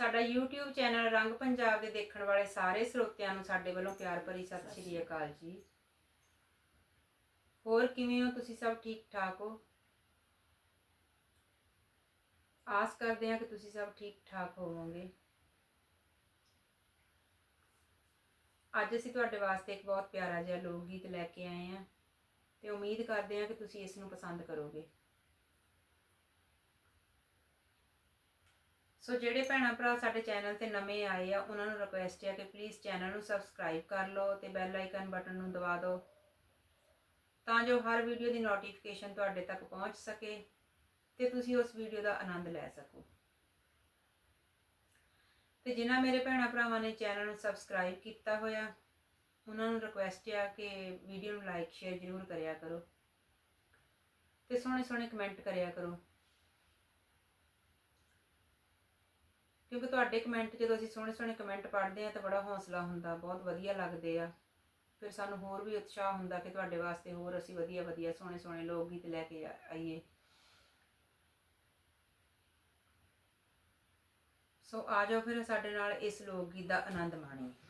ਸਾਡਾ YouTube channel ਰੰਗ ਪੰਜਾਬ ਦੇ ਦੇਖਣ ਵਾਲੇ ਸਾਰੇ ਸਰੋਤਿਆਂ ਨੂੰ ਸਾਡੇ ਵੱਲੋਂ ਪਿਆਰ ਭਰੀ ਸਤਿ ਸ਼੍ਰੀ ਅਕਾਲ ਜੀ। ਹੋਰ ਕਿਵੇਂ ਹੋ? ਤੁਸੀਂ ਸਭ ਠੀਕ ਠਾਕ ਹੋ? ਆਸ ਕਰਦੇ ਹਾਂ ਕਿ ਤੁਸੀਂ ਸਭ ਠੀਕ ਠਾਕ ਹੋਵੋਗੇ। ਅੱਜ ਅਸੀਂ ਤੁਹਾਡੇ ਵਾਸਤੇ ਇੱਕ ਬਹੁਤ ਪਿਆਰਾ ਜਿਹਾ ਲੋਕ ਗੀਤ ਲੈ ਕੇ ਆਏ ਹਾਂ ਤੇ ਉਮੀਦ ਕਰਦੇ ਹਾਂ ਕਿ ਤੁਸੀਂ ਇਸ ਨੂੰ ਪਸੰਦ ਕਰੋਗੇ। ਸੋ ਜਿਹੜੇ ਭੈਣਾਂ ਭਰਾ ਸਾਡੇ ਚੈਨਲ ਤੇ ਨਵੇਂ ਆਏ ਆ, ਉਹਨਾਂ ਨੂੰ ਰਿਕੁਐਸਟ ਹੈ ਕਿ ਪਲੀਜ਼ ਚੈਨਲ ਨੂੰ ਸਬਸਕ੍ਰਾਈਬ ਕਰ ਲਓ ਤੇ ਬੈਲ ਆਈਕਨ ਬਟਨ ਨੂੰ ਦਬਾ ਦਿਓ, ਤਾਂ ਜੋ ਹਰ ਵੀਡੀਓ ਦੀ ਨੋਟੀਫਿਕੇਸ਼ਨ ਤੁਹਾਡੇ ਤੱਕ ਪਹੁੰਚ ਸਕੇ ਤੇ ਤੁਸੀਂ ਉਸ ਵੀਡੀਓ ਦਾ ਆਨੰਦ ਲੈ ਸਕੋ। ਤੇ ਜਿਨ੍ਹਾਂ ਮੇਰੇ ਭੈਣਾਂ ਭਰਾਵਾਂ ਨੇ ਚੈਨਲ ਨੂੰ ਸਬਸਕ੍ਰਾਈਬ ਕੀਤਾ ਹੋਇਆ, ਉਹਨਾਂ ਨੂੰ ਰਿਕੁਐਸਟ ਹੈ ਕਿ ਵੀਡੀਓ ਨੂੰ ਲਾਈਕ ਸ਼ੇਅਰ ਜ਼ਰੂਰ ਕਰਿਆ ਕਰੋ ਤੇ ਸੋਹਣੇ ਸੋਹਣੇ ਕਮੈਂਟ ਕਰਿਆ ਕਰੋ। ਕਿਉਂਕਿ ਤੁਹਾਡੇ ਕਮੈਂਟ ਜਦੋਂ ਅਸੀਂ ਸੋਹਣੇ ਸੋਹਣੇ ਕਮੈਂਟ ਪੜ੍ਹਦੇ ਆ ਤਾਂ ਬੜਾ ਹੌਸਲਾ ਹੁੰਦਾ, ਬਹੁਤ ਵਧੀਆ ਲੱਗਦੇ ਆ। ਫਿਰ ਸਾਨੂੰ ਹੋਰ ਵੀ ਉਤਸ਼ਾਹ ਹੁੰਦਾ ਕਿ ਤੁਹਾਡੇ ਵਾਸਤੇ ਹੋਰ ਅਸੀਂ ਵਧੀਆ ਵਧੀਆ ਸੋਹਣੇ ਸੋਹਣੇ ਲੋਕ ਗੀਤ ਲੈ ਕੇ ਆਈਏ। ਸੋ ਆ ਜਾਓ ਫਿਰ ਸਾਡੇ ਨਾਲ ਇਸ ਲੋਕ ਗੀਤ ਦਾ ਆਨੰਦ ਮਾਣੀਏ।